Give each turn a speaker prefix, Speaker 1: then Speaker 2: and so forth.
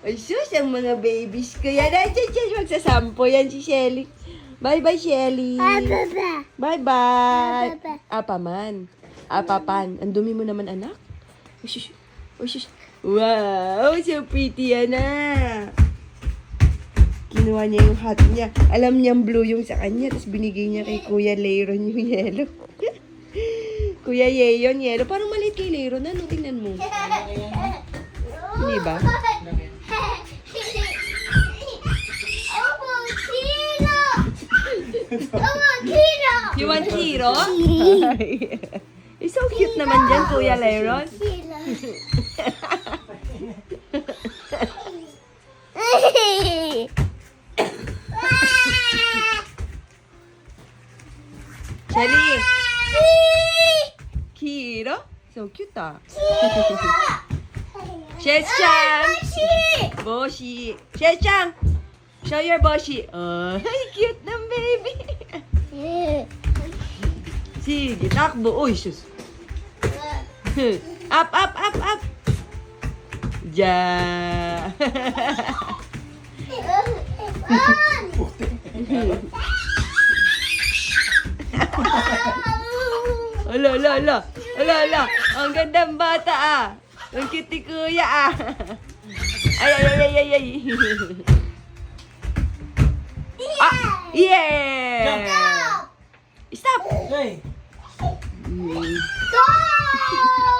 Speaker 1: Ay. Sus, ang mga babies ko yan. Ay, dyan, dyan, magsasampo yan si Shelly. Bye-bye, Shelly. Bye-bye. Apa man. Apapan. Ang dumi mo naman, anak. Uy, sus. Uy, sus. Wow, so pretty yan ah. Kinuha niya yung hat niya. Alam niyang blue yung sa kanya. Tapos binigay niya kay Kuya Leiron yung yellow. Kuya Yeyon, yellow. Parang maliit kay Leiron. Ano? Tingnan mo. Hindi ba? You want hero? It's so cute naman dyan, Kuya Leiron. Shelly! Hero? So cute ah. Sheshan! Boshi! Sheshan! Show your boshi. Oh, cute ng baby. Sige, takbo. Uy, sus. Up, up, up, up. Ja. Ala, ala, ala. Ala, ala. Ang gandang bata ah. Ang cute kuya ah. Ay, ay, ay, ay, ay. Ah, yeah! Stop!
Speaker 2: Hey!
Speaker 1: Mm.
Speaker 3: Go!